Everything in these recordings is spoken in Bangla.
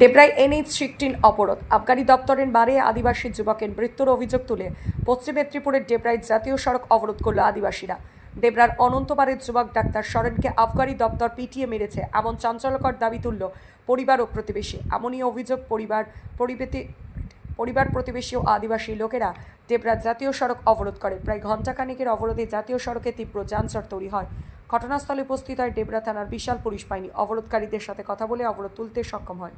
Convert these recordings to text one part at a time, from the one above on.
ডেবরাই এনএইচ সিক্সটিন অবরোধ। আবগারি দপ্তরের মারে আদিবাসী যুবকের মৃত্যুর অভিযোগ তুলে পশ্চিম মেদিনীপুরের ডেবরাই জাতীয় সড়ক অবরোধ করল আদিবাসীরা। ডেবরার অনন্তবারের যুবক ডাক্তার সরেনকে আবগারি দপ্তর পিটিয়ে মেরেছে, এমন চাঞ্চল্যকর দাবি তুলল পরিবার ও প্রতিবেশী। এমনই অভিযোগ পরিবার, পরিবেতি, পরিবার প্রতিবেশী ও আদিবাসী লোকেরা ডেবরা জাতীয় সড়ক অবরোধ করে। প্রায় ঘণ্টাখানেকের অবরোধে জাতীয় সড়কে তীব্র যানজট তৈরি হয়। ঘটনাস্থলে উপস্থিত হয় ডেবরা থানার বিশাল পুলিশ বাহিনী। অবরোধকারীদের সাথে কথা বলে অবরোধ তুলতে সক্ষম হয়।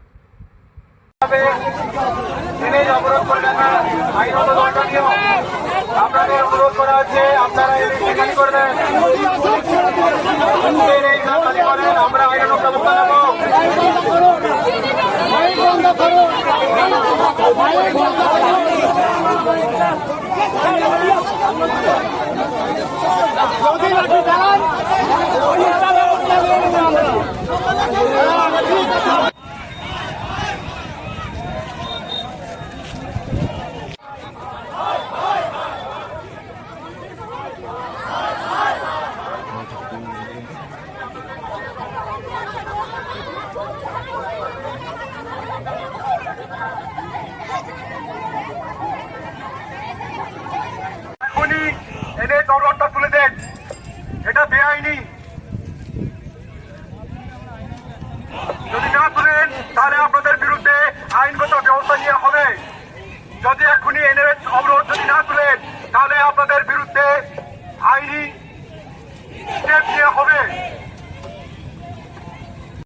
অবরোধ করবেন না আইনত দণ্ডনীয়। আপনাদের অনুরোধ করা হচ্ছে আপনারা এই খালি করবেন না খালি করেন, আমরা আইনত ব্যবস্থা নেব এনে দরবারটা তুলে দেন। এটা যদি না তুলেন, তাহলে আপনাদের বিরুদ্ধে আইনগত ব্যবস্থা নেওয়া হবে। যদি এখনই এনে